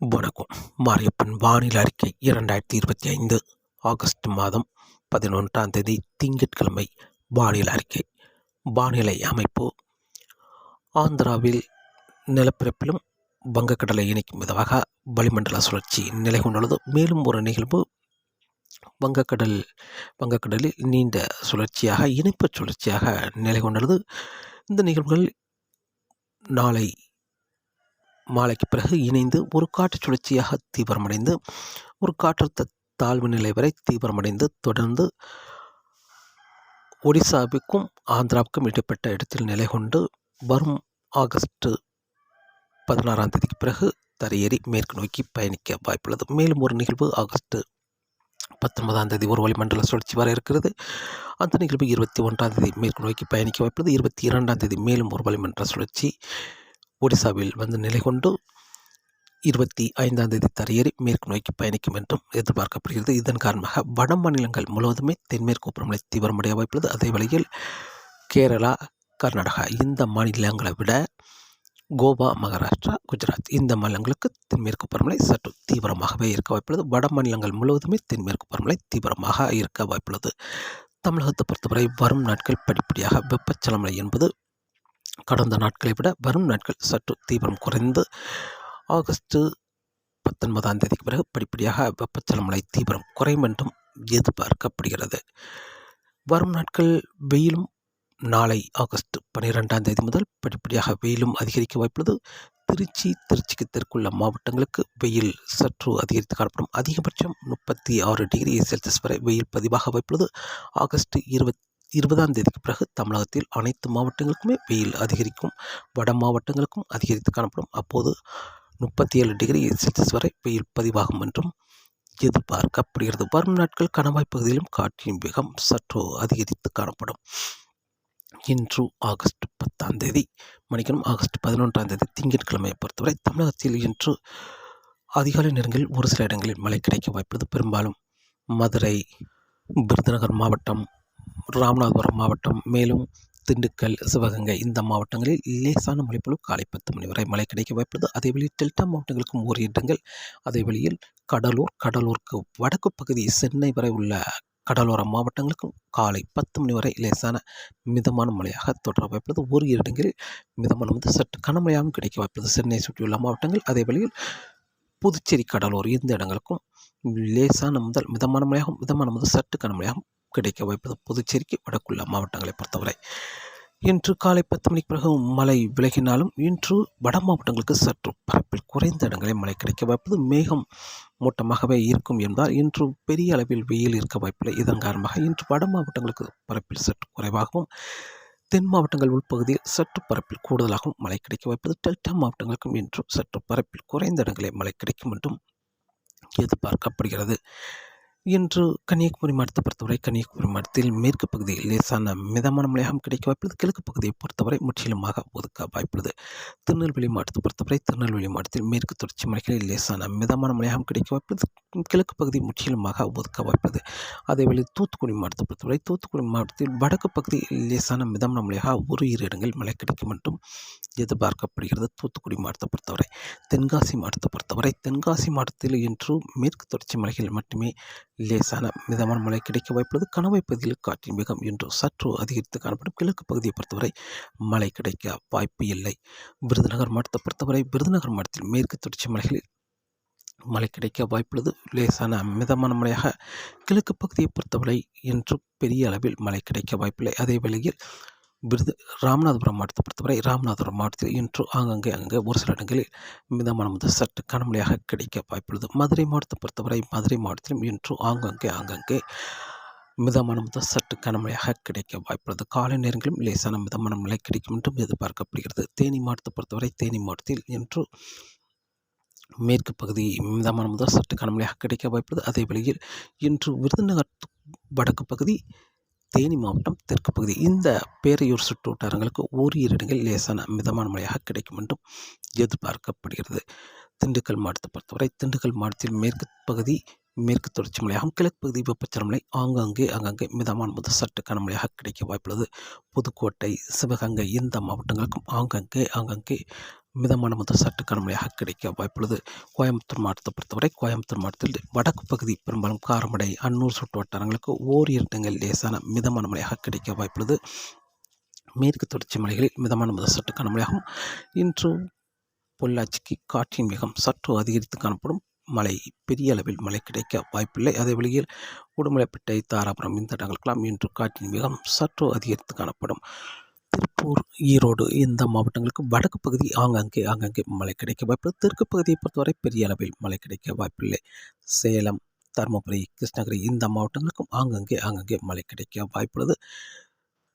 வணக்கம். மாரியப்பன் வானிலை அறிக்கை இரண்டாயிரத்தி இருபத்தி ஐந்து ஆகஸ்ட் மாதம் பதினொன்றாம் தேதி திங்கட்கிழமை வானிலை அறிக்கை. வானிலை அமைப்பு. ஆந்திராவில் நிலப்பரப்பிலும் வங்கக்கடலை இணைக்கும் விதமாக வளிமண்டல சுழற்சி நிலை கொண்டுள்ளது. மேலும் ஒரு நிகழ்வு வங்கக்கடல் வங்கக்கடலில் நீண்ட சுழற்சியாக இணைப்பு சுழற்சியாக நிலை கொண்டுள்ளது. இந்த நிகழ்வுகள் நாளை மாலைக்கு பிறகு இணைந்து ஒரு காற்று சுழற்சியாக தீவிரமடைந்து ஒரு காற்றழுத்த தாழ்வு நிலை வரை தீவிரமடைந்து தொடர்ந்து ஒடிசாவுக்கும் ஆந்திராவுக்கும் இடைப்பட்ட இடத்தில் நிலை கொண்டு வரும் ஆகஸ்ட் பதினாறாம் தேதிக்கு பிறகு தரையேறி மேற்கு நோக்கி பயணிக்க வாய்ப்புள்ளது. மேலும் ஒரு நிகழ்வு ஆகஸ்ட் பத்தொன்பதாம் தேதி ஒரு வளிமண்டல சுழற்சி வர இருக்கிறது. அந்த நிகழ்வு இருபத்தி ஒன்றாம் தேதி மேற்கு நோக்கி பயணிக்க வாய்ப்புள்ளது. இருபத்தி இரண்டாம் தேதி மேலும் ஒரு வளிமண்டல சுழற்சி ஒடிசாவில் வந்து நிலை கொண்டு இருபத்தி ஐந்தாம் தேதி தரையேறி மேற்கு நோக்கி பயணிக்கும் என்றும் எதிர்பார்க்கப்படுகிறது. இதன் காரணமாக வட மாநிலங்கள் முழுவதுமே தென்மேற்கு பருவமழை தீவிரமடைய வாய்ப்புள்ளது. அதே வேளையில் கேரளா கர்நாடகா இந்த மாநிலங்களை விட கோவா மகாராஷ்டிரா குஜராத் இந்த மாநிலங்களுக்கு தென்மேற்கு பருவமழை சற்று தீவிரமாகவே இருக்க வாய்ப்புள்ளது. வட மாநிலங்கள் முழுவதுமே தென்மேற்கு பருவமழை தீவிரமாக இருக்க வாய்ப்புள்ளது. தமிழகத்தை பொறுத்தவரை வரும் நாட்கள் படிப்படியாக வெப்பச்சலமலை என்பது கடந்த நாட்களை விட வரும் நாட்கள் சற்று தீவிரம் குறைந்து ஆகஸ்ட் பத்தொன்பதாம் தேதிக்கு பிறகு படிப்படியாக வெப்பச்சலமலை தீவிரம் குறையும் என்றும் எதிர்பார்க்கப்படுகிறது. வரும் நாட்கள் வெயிலும் நாளை ஆகஸ்ட் பன்னிரெண்டாம் தேதி முதல் படிப்படியாக வெயிலும் அதிகரிக்க வாய்ப்புள்ளது. திருச்சி திருச்சிக்கு தெற்குள்ள மாவட்டங்களுக்கு வெயில் சற்று அதிகரித்து காணப்படும். அதிகபட்சம் முப்பத்தி ஆறு டிகிரி செல்சியஸ் வரை வெயில் பதிவாக வாய்ப்புள்ளது. ஆகஸ்ட் இருபத்தி இருபதாம் தேதிக்கு பிறகு தமிழகத்தில் அனைத்து மாவட்டங்களுக்குமே வெயில் அதிகரிக்கும். வட மாவட்டங்களுக்கும் அதிகரித்து காணப்படும். அப்போது முப்பத்தி ஏழு டிகிரி செல்சியஸ் வரை வெயில் பதிவாகும் என்றும் எதிர்பார்க்கப்படுகிறது. வரும் நாட்கள் கணவாய் பகுதியிலும் காற்றின் வேகம் சற்று அதிகரித்து காணப்படும். இன்று ஆகஸ்ட் பத்தாம் தேதி மணிக்கணும் ஆகஸ்ட் பதினொன்றாம் தேதி திங்கட்கிழமையை பொறுத்தவரை தமிழகத்தில் இன்று அதிகாலை நேரங்களில் ஒரு சில இடங்களில் மழை கிடைக்க வாய்ப்பது பெரும்பாலும் மதுரை விருதுநகர் மாவட்டம் ராமநாதபுரம் மாவட்டம் மேலும் திண்டுக்கல் சிவகங்கை இந்த மாவட்டங்களில் லேசான மழைப்பொழிவு காலை பத்து மணி வரை மழை கிடைக்க வாய்ப்புள்ளது. அதே வழியில் டெல்டா மாவட்டங்களுக்கும் ஓர் இடங்கள். அதே வழியில் கடலூர் கடலூருக்கு வடக்கு பகுதி சென்னை வரை உள்ள கடலோர மாவட்டங்களுக்கும் காலை பத்து மணி வரை லேசான மிதமான மழையாக தொடர வாய்ப்புள்ளது. ஒரு இடங்களில் மிதமான வந்து சற்று கனமழையாகவும் கிடைக்க வாய்ப்புள்ளது. சென்னை சுற்றியுள்ள மாவட்டங்கள் அதே வழியில் புதுச்சேரி கடலூர் இந்த இடங்களுக்கும் லேசான முதல் மிதமான மழையாகவும் மிதமான முதல் சற்று கனமழையாகவும் கிடைக்க வாய்ப்பது புதுச்சேரிக்கு வடக்குள்ள மாவட்டங்களை பொறுத்தவரை. இன்று காலை பத்து மணிக்கு பிறகு மழை விலகினாலும் இன்று வட மாவட்டங்களுக்கு சற்று பரப்பில் குறைந்த இடங்களில் மழை கிடைக்க வாய்ப்பது மேகம் மூட்டமாகவே இருக்கும் என்பதால் இன்று பெரிய அளவில் வெயில் இருக்க வாய்ப்பில்லை. இதன் காரணமாக இன்று வட மாவட்டங்களுக்கு பரப்பில் சற்று குறைவாகவும் தென் மாவட்டங்கள் உள்பகுதியில் சற்று பரப்பில் கூடுதலாகவும் மழை கிடைக்க வாய்ப்பது டெல்டா மாவட்டங்களுக்கும் இன்று சற்று பரப்பில் குறைந்த இடங்களில் மழை கிடைக்கும் என்றும் எதிர்பார்க்கப்படுகிறது. இன்று கன்னியாகுமரி மாவட்டத்தை பொறுத்தவரை கன்னியாகுமரி மாவட்டத்தில் மேற்கு பகுதியில் லேசான மிதமான மழையாகவும் கிடைக்க வாய்ப்புள்ளது. கிழக்கு பகுதியை பொறுத்தவரை முற்றிலுமாக ஒதுக்க வாய்ப்புள்ளது. திருநெல்வேலி மாவட்டத்தை பொறுத்தவரை திருநெல்வேலி மாவட்டத்தில் மேற்கு தொடர்ச்சி மலைகளில் லேசான மிதமான மழையாகவும் கிடைக்க வாய்ப்புள்ளது. கிழக்கு பகுதி முற்றிலுமாக ஒதுக்க வாய்ப்புள்ளது. அதேவேளை தூத்துக்குடி மாவட்டத்தை பொறுத்தவரை தூத்துக்குடி மாவட்டத்தில் வடக்கு பகுதி லேசான மிதமான மழையாக ஒரு இரு இடங்களில் மழை கிடைக்கும் என்றும் எதிர்பார்க்கப்படுகிறது. தூத்துக்குடி மாவட்டத்தை பொறுத்தவரை தென்காசி மாவட்டத்தை பொறுத்தவரை தென்காசி மாவட்டத்தில் இன்று மேற்கு தொடர்ச்சி மலைகளில் மட்டுமே லேசான மிதமான மழை கிடைக்க வாய்ப்புள்ளது. கனவை பகுதியில் காற்றின் வேகம் இன்று சற்று அதிகரித்து காணப்படும். கிழக்கு பகுதியை பொறுத்தவரை மழை கிடைக்க வாய்ப்பு இல்லை. விருதுநகர் மாவட்டத்தை பொறுத்தவரை விருதுநகர் மாவட்டத்தில் மேற்கு தொடர்ச்சி மலைகளில் மழை கிடைக்க வாய்ப்புள்ளது. லேசான மிதமான மழையாக கிழக்கு பகுதியை பொறுத்தவரை இன்று பெரிய அளவில் மழை கிடைக்க வாய்ப்பில்லை. அதே வேளையில் விருது ராமநாதபுரம் மாவட்டத்தை பொறுத்தவரை ராமநாதபுரம் மாவட்டத்தில் இன்று ஆங்கங்கே அங்கே ஒரு சில இடங்களில் மிதமான முதல் சற்று கனமழையாக கிடைக்க வாய்ப்புள்ளது. மதுரை மாவட்டத்தை பொறுத்தவரை மதுரை மாவட்டத்திலும் இன்று ஆங்கங்கே ஆங்கங்கே மிதமான முதல் சற்று கனமழையாக கிடைக்க வாய்ப்புள்ளது. காலை நேரங்களிலும் லேசான மிதமான மழை கிடைக்கும் என்றும் எதிர்பார்க்கப்படுகிறது. தேனி மாவட்டத்தை பொறுத்தவரை தேனி மாவட்டத்தில் இன்று மேற்கு பகுதி மிதமான முதல் சற்று கனமழையாக கிடைக்க வாய்ப்புள்ளது. அதே வேளையில் இன்று விருதுநகர் வடக்கு பகுதி தேனி மாவட்டம் தெற்கு பகுதி. இந்த பேரையூர் சுற்று வட்டாரங்களுக்கு ஓரிரு இடங்கள் லேசான மிதமான மழையாக கிடைக்கும் என்றும் எதிர்பார்க்கப்படுகிறது. திண்டுக்கல் மாவட்டத்தை பொறுத்தவரை திண்டுக்கல் மாவட்டத்தில் மேற்கு பகுதி மேற்கு தொடர்ச்சி மலையாகவும் கிழக்கு பகுதி வெப்பச்சலமலை ஆங்காங்கே அங்கங்கே மிதமான முதல் சற்று கனமழையாக கிடைக்க வாய்ப்புள்ளது. புதுக்கோட்டை சிவகங்கை இந்த மாவட்டங்களுக்கும் ஆங்காங்கே ஆங்காங்கே மிதமான முதல் சற்று கனமழையாக கிடைக்க வாய்ப்புள்ளது. கோயம்புத்தூர் மாவட்டத்தை பொறுத்தவரை கோயம்புத்தூர் மாவட்டத்தில் வடக்கு பகுதி பெரும்பாலும் காரமடை அன்னூர் சுற்று வட்டாரங்களுக்கு ஓரிரு இடங்கள் லேசான மிதமான மழையாக கிடைக்க வாய்ப்புள்ளது. மேற்கு தொடர்ச்சி மலைகளில் மிதமான முதல் சற்று கனமழையாகும். இன்று பொள்ளாச்சிக்கு காற்றின் வேகம் சற்று அதிகரித்து காணப்படும் மழை. பெரிய அளவில் மழை கிடைக்க வாய்ப்பில்லை. அதே வழியில் உடுமலைப்பேட்டை தாராபுரம் இந்த இடங்களுக்கெல்லாம் இன்று காற்றின் வேகம் சற்று அதிகரித்து காணப்படும். திருப்பூர் ஈரோடு இந்த மாவட்டங்களுக்கு வடக்கு பகுதி ஆங்காங்கே ஆங்காங்கே மழை கிடைக்க வாய்ப்பு தெற்கு பகுதியை பொறுத்தவரை பெரிய அளவில் மழை கிடைக்க வாய்ப்பில்லை. சேலம் தருமபுரி கிருஷ்ணகிரி இந்த மாவட்டங்களுக்கும் ஆங்காங்கே ஆங்காங்கே மழை கிடைக்க வாய்ப்புள்ளது.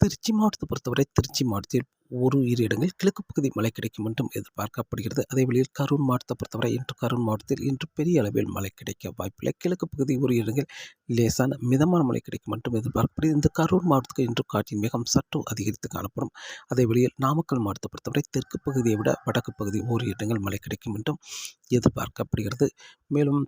திருச்சி மாவட்டத்தை பொறுத்தவரை திருச்சி மாவட்டத்தில் ஒரு இரு இடங்களில் கிழக்கு பகுதி மழை கிடைக்கும் என்றும் எதிர்பார்க்கப்படுகிறது. அதே வழியில் கரூர் மாவட்டத்தை பொறுத்தவரை இன்று கரூர் மாவட்டத்தில் இன்று பெரிய அளவில் மழை கிடைக்க வாய்ப்பில்லை. கிழக்கு பகுதி ஒரு இடங்கள் லேசான மிதமான மழை கிடைக்கும் என்றும் எதிர்பார்க்கப்படுகிறது. இந்த கரூர் மாவட்டத்துக்கு இன்று காற்றின் வேகம் சற்று அதிகரித்து காணப்படும். அதே வழியில் நாமக்கல் மாவட்டத்தை பொறுத்தவரை தெற்கு பகுதியை விட வடக்கு பகுதி ஓரிரு இடங்கள் மழை கிடைக்கும் என்றும் எதிர்பார்க்கப்படுகிறது. மேலும்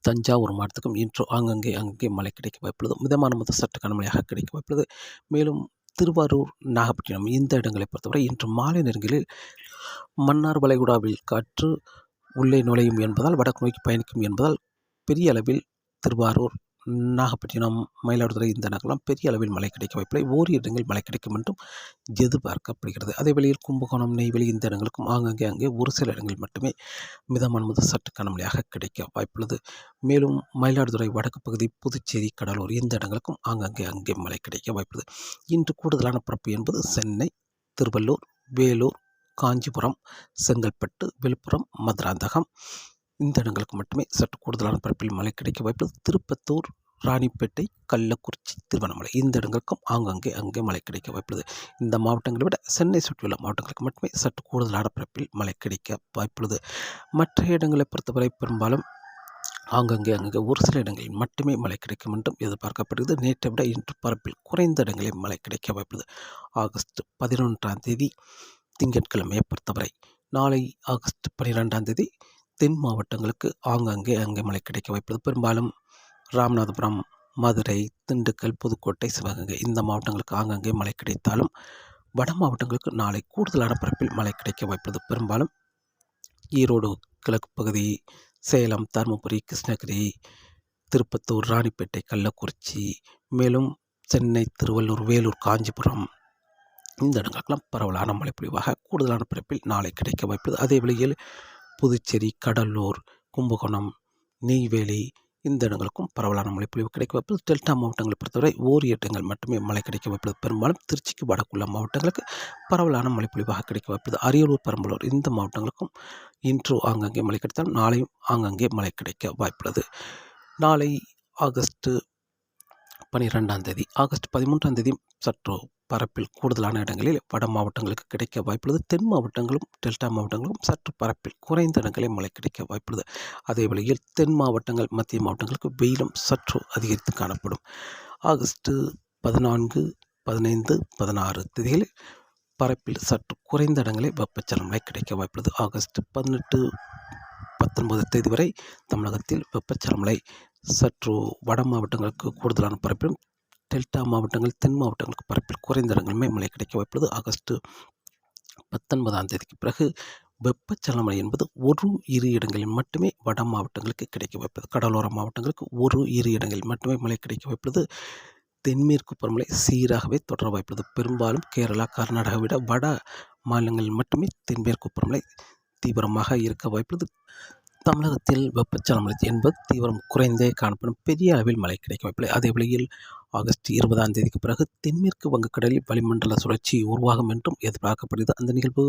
தஞ்சாவூர் மாவட்டத்துக்கும் இன்று ஆங்கங்கே அங்கங்கே மழை கிடைக்க வாய்ப்புள்ளது. மிதமான முதல் சற்று கனமழையாக கிடைக்க வாய்ப்புள்ளது. மேலும் திருவாரூர் நாகப்பட்டினம் இந்த இடங்களை பொறுத்தவரை இன்று மாலை நேரங்களில் மன்னார் வளைகுடாவில் காற்று உள்ளே நுழையும் என்பதால் வடக்கு நோக்கி பயணிக்கும் என்பதால் பெரிய அளவில் திருவாரூர் நாகப்பட்டினம் மயிலாடுதுறை இந்த இடங்கள்லாம் பெரிய அளவில் மழை கிடைக்க வாய்ப்பில்லை. ஓரிரு இடங்களில் மழை கிடைக்கும் என்றும் எதிர்பார்க்கப்படுகிறது. அதே வழியில் கும்பகோணம் நெய்வேலி இந்த இடங்களுக்கும் ஆங்காங்கே அங்கே ஒரு சில இடங்களில் மட்டுமே மிதமான முதல் சற்று கனமழையாக கிடைக்க வாய்ப்புள்ளது. மேலும் மயிலாடுதுறை வடக்கு பகுதி புதுச்சேரி கடலூர் இந்த இடங்களுக்கும் ஆங்காங்கே அங்கே மழை கிடைக்க வாய்ப்புள்ளது. இன்று கூடுதலான பரப்பு என்பது சென்னை திருவள்ளூர் வேலூர் காஞ்சிபுரம் செங்கல்பட்டு விழுப்புரம் மதுராந்தகம் இந்த இடங்களுக்கு மட்டுமே சற்று கூடுதலான பரப்பில் மழை கிடைக்க வாய்ப்புள்ளது திருப்பத்தூர் ராணிப்பேட்டை கள்ளக்குறிச்சி திருவண்ணாமலை இந்த இடங்களுக்கும் ஆங்காங்கே அங்கே மழை கிடைக்க வாய்ப்புள்ளது இந்த மாவட்டங்களை விட சென்னை சுற்றியுள்ள மாவட்டங்களுக்கு மட்டுமே சற்று கூடுதலான பரப்பில் மழை கிடைக்க வாய்ப்புள்ளது மற்ற இடங்களை பொறுத்தவரை பெரும்பாலும் ஆங்கங்கே அங்கங்கே ஒரு சில இடங்களில் மட்டுமே மழை கிடைக்கும் என்றும் எதிர்பார்க்கப்படுகிறது. நேற்றை விட இன்று பரப்பில் குறைந்த இடங்களில் மழை கிடைக்க வாய்ப்புள்ளது ஆகஸ்ட் பதினொன்றாம் தேதி திங்கட்கிழமையை பொறுத்தவரை நாளை ஆகஸ்ட் பன்னிரெண்டாம் தேதி தென் மாவட்டங்களுக்கு ஆங்காங்கே அங்கே மழை கிடைக்க வாய்ப்புள்ளது. பெரும்பாலும் ராமநாதபுரம் மதுரை திண்டுக்கல் புதுக்கோட்டை சிவகங்கை இந்த மாவட்டங்களுக்கு ஆங்காங்கே மழை கிடைத்தாலும் வட மாவட்டங்களுக்கு நாளை கூடுதலான பரப்பில் மழை கிடைக்க வாய்ப்புள்ளது. பெரும்பாலும் ஈரோடு கிழக்கு பகுதி சேலம் தருமபுரி கிருஷ்ணகிரி திருப்பத்தூர் ராணிப்பேட்டை கள்ளக்குறிச்சி மேலும் சென்னை திருவள்ளூர் வேலூர் காஞ்சிபுரம் இந்த இடங்களுக்கெல்லாம் பரவலான மழை பொழிவாக கூடுதலான பரப்பில் நாளை கிடைக்க வாய்ப்புள்ளது. அதே வேளையில் புதுச்சேரி கடலூர் கும்பகோணம் நெய்வேலி இந்த இடங்களுக்கும் பரவலான மழைப்பொழிவு கிடைக்க வாய்ப்பு டெல்டா மாவட்டங்களை பொறுத்தவரை ஓரிய இடங்கள் மட்டுமே மழை கிடைக்க வாய்ப்புள்ளது. பெரும்பாலும் திருச்சிக்கு வடக்குள்ள மாவட்டங்களுக்கு பரவலான மழைப்பொழிவாக கிடைக்க வாய்ப்புள்ளது. அரியலூர் பெரம்பலூர் இந்த மாவட்டங்களுக்கும் இன்று ஆங்காங்கே மழை கிடைத்தால் நாளையும் ஆங்காங்கே மழை கிடைக்க வாய்ப்புள்ளது. நாளை ஆகஸ்ட்டு பனிரெண்டாம் தேதி ஆகஸ்ட் பதிமூன்றாம் தேதி சற்று பரப்பில் கூடுதலான இடங்களில் வட மாவட்டங்களுக்கு கிடைக்க வாய்ப்புள்ளது. தென் மாவட்டங்களும் டெல்டா மாவட்டங்களும் சற்று பரப்பில் குறைந்த இடங்களில் மழை கிடைக்க வாய்ப்புள்ளது. அதே வழியில் தென் மாவட்டங்கள் மத்திய மாவட்டங்களுக்கு வெயிலும் சற்று அதிகரித்து காணப்படும். ஆகஸ்ட்டு பதினான்கு பதினைந்து பதினாறு தேதிகளில் பரப்பில் சற்று குறைந்த இடங்களில் வெப்பச்சலமழை கிடைக்க வாய்ப்புள்ளது. ஆகஸ்ட் பதினெட்டு பத்தொன்பது தேதி வரை தமிழகத்தில் வெப்பச்சலமலை சற்று வட மாவட்டங்களுக்கு கூடுதலான பரப்பிலும் டெல்டா மாவட்டங்கள் தென் மாவட்டங்களுக்கு பரப்பில் குறைந்த இடங்களுமே மழை கிடைக்க வாய்ப்புள்ளது. ஆகஸ்ட் பத்தொன்பதாம் தேதிக்கு பிறகு வெப்பச்சலமழை என்பது ஒரு இரு இடங்களில் மட்டுமே வட மாவட்டங்களுக்கு கிடைக்க வாய்ப்பது கடலோர மாவட்டங்களுக்கு ஒரு இரு இடங்களில் மட்டுமே மழை கிடைக்க வாய்ப்புள்ளது. தென்மேற்கு பருவமழை சீராகவே தொடர வாய்ப்புள்ளது. பெரும்பாலும் கேரளா கர்நாடகா விட வட மாநிலங்களில் மட்டுமே தென்மேற்கு பருவமழை தீவிரமாக இருக்க வாய்ப்புள்ளது. தமிழகத்தில் வெப்பச்சலமழை என்பது தீவிரம் குறைந்தே காணப்படும் பெரிய அளவில் மழை கிடைக்கும். வாய்ப்பில்லை அதே வழியில் ஆகஸ்ட் இருபதாம் தேதிக்கு பிறகு தென்மேற்கு வங்கக்கடலில் வளிமண்டல சுழற்சி உருவாகும் என்றும் எதிர்பார்க்கப்படுகிறது. அந்த நிகழ்வு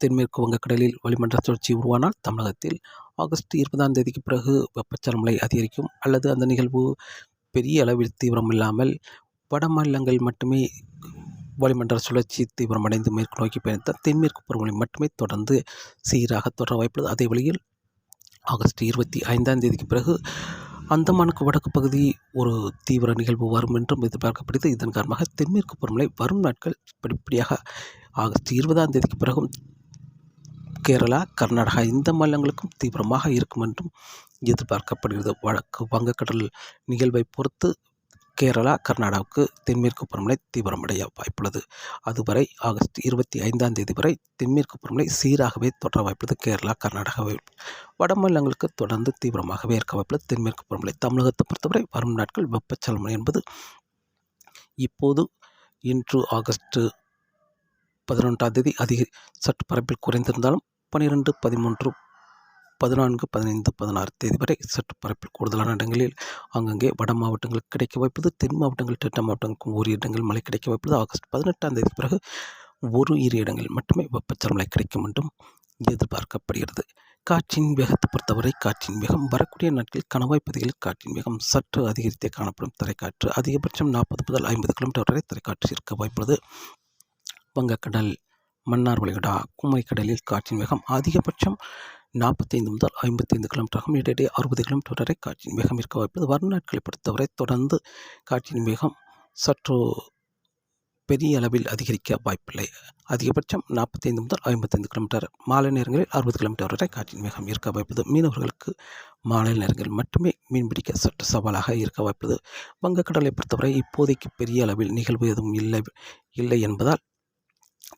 தென்மேற்கு வங்கக்கடலில் வளிமண்டல சுழற்சி உருவானால் தமிழகத்தில் ஆகஸ்ட் இருபதாம் தேதிக்கு பிறகு வெப்பச்சலமழை அதிகரிக்கும். அல்லது அந்த நிகழ்வு பெரிய அளவில் தீவிரம் இல்லாமல் வட மாநிலங்கள் மட்டுமே வளிமண்டல சுழற்சி தீவிரமடைந்து மேற்கு நோக்கி பயணித்தால் தென்மேற்கு பருவமழை மட்டுமே தொடர்ந்து சீராக தொடர வாய்ப்புள்ளது. அதே வழியில் ஆகஸ்ட் இருபத்தி ஐந்தாம் தேதிக்கு பிறகு அந்தமானுக்கு வடக்கு பகுதி ஒரு தீவிர நிகழ்வு வரும் என்றும் எதிர்பார்க்கப்படுகிறது. இதன் காரணமாக தென்மேற்கு பருவமழை வரும் நாட்கள் படிப்படியாக ஆகஸ்ட் இருபதாம் தேதிக்கு பிறகும் கேரளா கர்நாடகா இந்த மாநிலங்களுக்கும் தீவிரமாக இருக்கும் என்றும் எதிர்பார்க்கப்படுகிறது. வடக்கு வங்கக்கடல் நிகழ்வை பொறுத்து கேரளா கர்நாடகாவுக்கு தென்மேற்கு பருவமழை தீவிரமடைய வாய்ப்புள்ளது. அதுவரை ஆகஸ்ட் இருபத்தி ஐந்தாம் தேதி வரை தென்மேற்கு பருவமழை சீராகவே தொடர வாய்ப்புள்ளது. கேரளா கர்நாடகாவில் வட மாநிலங்களுக்கு தொடர்ந்து தீவிரமாகவே இருக்க வாய்ப்புள்ளது. தென்மேற்கு பருவமழை தமிழகத்தை பொறுத்தவரை வரும் நாட்கள் வெப்பச்சலனம் என்பது இப்போது இன்று ஆகஸ்ட் பதினொன்றாம் தேதி அதிக சற்று பரப்பில் குறைந்திருந்தாலும் பனிரெண்டு பதிமூன்று பதினான்கு பதினைந்து பதினாறு தேதி வரை சற்று பரப்பில் கூடுதலான இடங்களில் அங்கங்கே வட மாவட்டங்களுக்கு கிடைக்க வாய்ப்பது தென் மாவட்டங்கள் டெல்டா மாவட்டங்களுக்கும் ஓரிரு இடங்கள் மழை கிடைக்க வாய்ப்பது ஆகஸ்ட் பதினெட்டாம் தேதி பிறகு ஒரு இரு இடங்களில் மட்டுமே வெப்பச்சல் மழை கிடைக்கும் என்றும் எதிர்பார்க்கப்படுகிறது. காற்றின் வேகத்தை பொறுத்தவரை காற்றின் வேகம் வரக்கூடிய நாட்களில் கணவாய் பகுதிகளில் காற்றின் வேகம் சற்று அதிகரித்தே காணப்படும். தரைக்காற்று அதிகபட்சம் நாற்பது முதல் ஐம்பது கிலோமீட்டர் வரை தரைக்காற்று இருக்க வாய்ப்புள்ளது. வங்கக்கடல் மன்னார் வளைகுடா குமரிக்கடலில் காற்றின் வேகம் அதிகபட்சம் நாற்பத்தைந்து முதல் ஐம்பத்தைந்து கிலோமீட்டராகும் இடையிடையே அறுபது கிலோமீட்டர் வரை காற்றின் வேகம் இருக்க வாய்ப்பது வரும் பொறுத்தவரை தொடர்ந்து காற்றின் வேகம் சற்று பெரிய அளவில் அதிகரிக்க வாய்ப்பில்லை. அதிகபட்சம் நாற்பத்தைந்து முதல் ஐம்பத்தைந்து கிலோமீட்டர் மாலை நேரங்களில் அறுபது கிலோமீட்டர் வரை காற்றின் வேகம் இருக்க வாய்ப்பது மீனவர்களுக்கு மாலை நேரங்களில் மட்டுமே மீன்பிடிக்க சற்று சவாலாக இருக்க வாய்ப்பது வங்கக்கடலை பொறுத்தவரை இப்போதைக்கு பெரிய அளவில் நிகழ்வு எதுவும் இல்லை இல்லை என்பதால்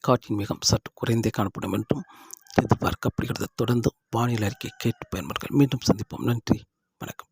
காற்றின் வேகம் சற்று குறைந்தே காணப்படும் என்றும் எதிர்பார்க்கப்படுகிறது தொடர்ந்து வானிலை அறிக்கை கேட்டு பயன்பர்கள் மீண்டும் சந்திப்போம். நன்றி. வணக்கம்.